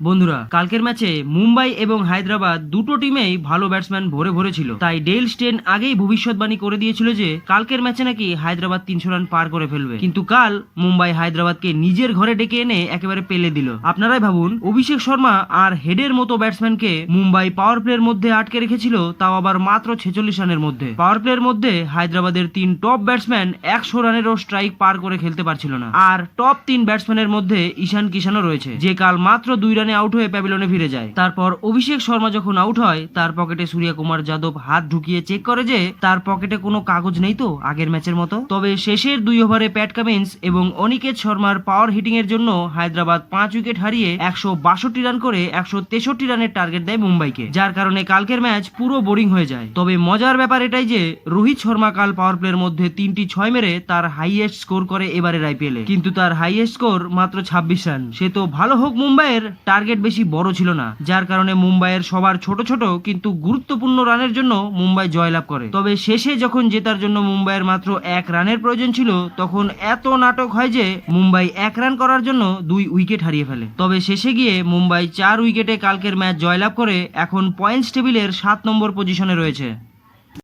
বন্ধুরা, কালকের ম্যাচে মুম্বাই এবং হায়দ্রাবাদ দুটো টিমেই ভালো ব্যাটসম্যান ভরে ভরে ছিল তাই ডেল স্টেন আগেই ভবিষ্যৎবাণী করে দিয়েছিল যে, কালকের ম্যাচে নাকি হায়দ্রাবাদ তিনশো রান পার করে ফেলবে। কিন্তু কাল মুম্বাই হায়দ্রাবাদকে নিজের ঘরে ডেকে এনে একেবারে পেলে দিল। আপনারাই ভাবুন, অভিষেক শর্মা আর হেডের মতো ব্যাটসম্যানকে মুম্বাই পাওয়ার প্লের মধ্যে আটকে রেখেছিল, তাও আবার মাত্র ছেচল্লিশ রানের মধ্যে। পাওয়ার প্লের মধ্যে হায়দ্রাবাদের তিন টপ ব্যাটসম্যান একশো রানেরও স্ট্রাইক পার করে খেলতে পারছিল না। আর টপ তিন ব্যাটসম্যানের মধ্যে ঈশান কিষানও রয়েছে, যে কাল মাত্র দুই রানে আউট হয়ে প্যাভিলনে ফিরে যায়। তারপর অভিষেক শর্মা যখন আউট হয়, তার পকেটে সূর্য কুমার যাদব হাত ঢুকিয়ে চেক করে যে, তার পকেটে কোনো কাগজ নেই তো আগের ম্যাচের মতো। তবে শেষের দুই ওভারে প্যাট কামিন্স এবং অনিকেত শর্মার পাওয়ার হিটিং এর জন্য হায়দ্রাবাদ পাঁচ উইকেট হারিয়ে একশো বাষট্টি রান করে একশো তেষট্টি রানের টার্গেট দেয় মুম্বাইকে, যার কারণে কালকের ম্যাচ পুরো বোরিং হয়ে যায়। তবে মজার ব্যাপার এটাই যে, রোহিত শর্মা কাল পাওয়ার প্লের মধ্যে তিনটি ছয় মেরে তার হাইয়েস্ট স্কোর করে এবারের আইপিএলে কিন্তু তার হাইয়েস্ট স্কোর মাত্র ছাব্বিশ রান। সে তো ভালো হোক মুম্বাইয়ের টার্গেট বেশি বড় ছিল না, যার কারণে মুম্বাইয়ের সবার ছোট ছোট কিন্তু গুরুত্বপূর্ণ রানের জন্য মুম্বাই জয়লাভ করে। তবে শেষে যখন জেতার জন্য মুম্বাইয়ের মাত্র এক রানের প্রয়োজন ছিল, তখন এত নাটক হয় যে মুম্বাই এক রান করার জন্য দুই উইকেট হারিয়ে ফেলে। তবে শেষে গিয়ে মুম্বাই চার উইকেটে কালকের ম্যাচ জয়লাভ করে এখন পয়েন্টস টেবিলের সাত নম্বর পজিশনে রয়েছে।